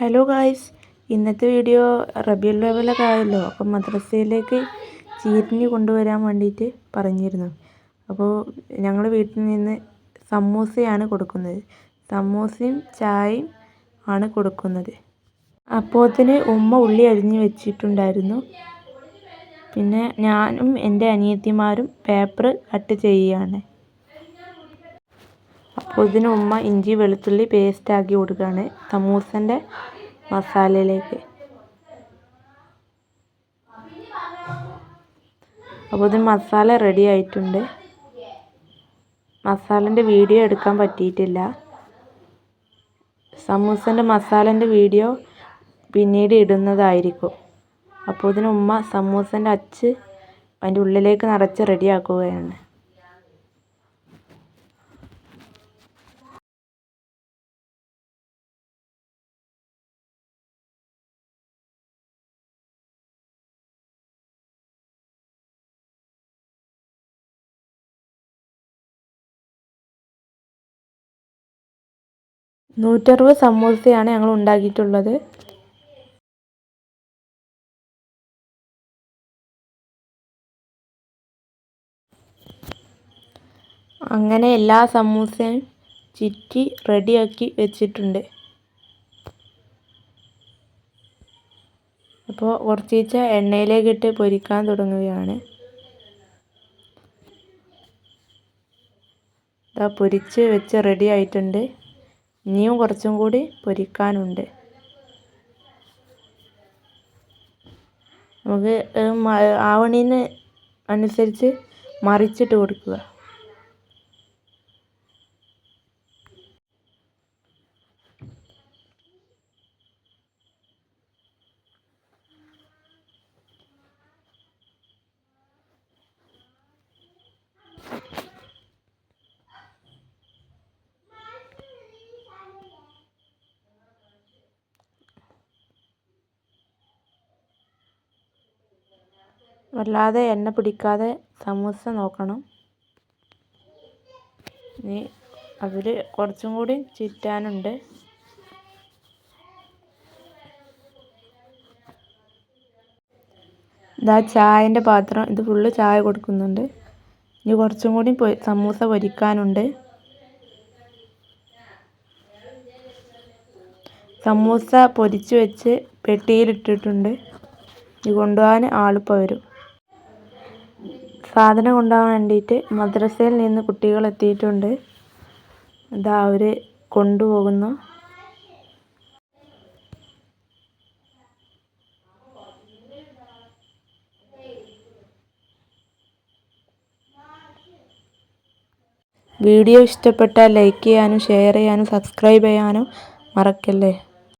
Hello guys ഇന്നത്തെ video റബിയുൽ ലെവലൊക്കെ ആയല്ലോ. അപ്പം മദ്രസയിലേക്ക് ചീരിഞ്ഞ് കൊണ്ടുവരാൻ വേണ്ടിയിട്ട് പറഞ്ഞിരുന്നു. അപ്പോൾ ഞങ്ങൾ വീട്ടിൽ നിന്ന് സമൂസയാണ് കൊടുക്കുന്നത്. സമൂസയും ചായയും ആണ് കൊടുക്കുന്നത്. അപ്പോത്തിന് ഉമ്മ ഉള്ളി അരിഞ്ഞ് വെച്ചിട്ടുണ്ടായിരുന്നു. പിന്നെ ഞാനും എന്റെ അനിയത്തിമാരും പേപ്പർ കട്ട് ചെയ്യുകയാണ് അപ്പോൾ ഇതിന് ഉമ്മ ഇഞ്ചി വെളുത്തുള്ളി പേസ്റ്റാക്കി കൊടുക്കുകയാണ്. സമൂസന്റെ മസാലയിലേക്ക്. അപ്പോൾ ഇത് മസാല റെഡി ആയിട്ടുണ്ട്. മസാലന്റെ വീഡിയോ എടുക്കാൻ പറ്റിയിട്ടില്ല. സമൂസന്റെ മസാലന്റെ വീഡിയോ പിന്നീട് ഇടുന്നതായിരിക്കും. അപ്പോൾ ഇതിന് ഉമ്മ സമൂസന്റെ അച്ച് അതിന്റെ ഉള്ളിലേക്ക് നിറച്ച് റെഡിയാക്കുകയാണ് നൂറ്ററുപത് സമൂസയാണ് ഞങ്ങൾ ഉണ്ടാക്കിയിട്ടുള്ളത്. അങ്ങനെ എല്ലാ സമൂസയും ചിറ്റി റെഡിയാക്കി വെച്ചിട്ടുണ്ട്. അപ്പോൾ കുറച്ചീച്ച എണ്ണയിലേക്കിട്ട് പൊരിക്കാൻ തുടങ്ങുകയാണ്. ഇതാ പൊരിച്ച് വെച്ച് റെഡി ആയിട്ടുണ്ട്. ഇനിയും കുറച്ചും കൂടി പൊരിക്കാനുണ്ട്. നമുക്ക് ആവണീന് അനുസരിച്ച് മറിച്ചിട്ട് കൊടുക്കുക. വല്ലാതെ എണ്ണ പിടിക്കാതെ സമൂസ നോക്കണം. ഇനി അതിൽ കുറച്ചും കൂടി ചുറ്റാനുണ്ട്. ഇതാ ചായന്റെ പാത്രം ഇത് ഫുള്ള് ചായ കൊടുക്കുന്നുണ്ട്. ഇനി കുറച്ചും കൂടി സമൂസ പൊരിക്കാനുണ്ട്. സമൂസ പൊരിച്ച് വെച്ച് പെട്ടിയിലിട്ടിട്ടുണ്ട്. ഇത് കൊണ്ടുപോകാൻ ആളിപ്പോൾ വരും. സാധനം കൊണ്ടുപോകാൻ വേണ്ടിയിട്ട് മദ്രസയിൽ നിന്ന് കുട്ടികൾ എത്തിയിട്ടുണ്ട്. ഇതാ അവർ കൊണ്ടുപോകുന്നു. വീഡിയോ ഇഷ്ടപ്പെട്ടാൽ ലൈക്ക് ചെയ്യാനും ഷെയർ ചെയ്യാനും സബ്സ്ക്രൈബ് ചെയ്യാനും മറക്കല്ലേ?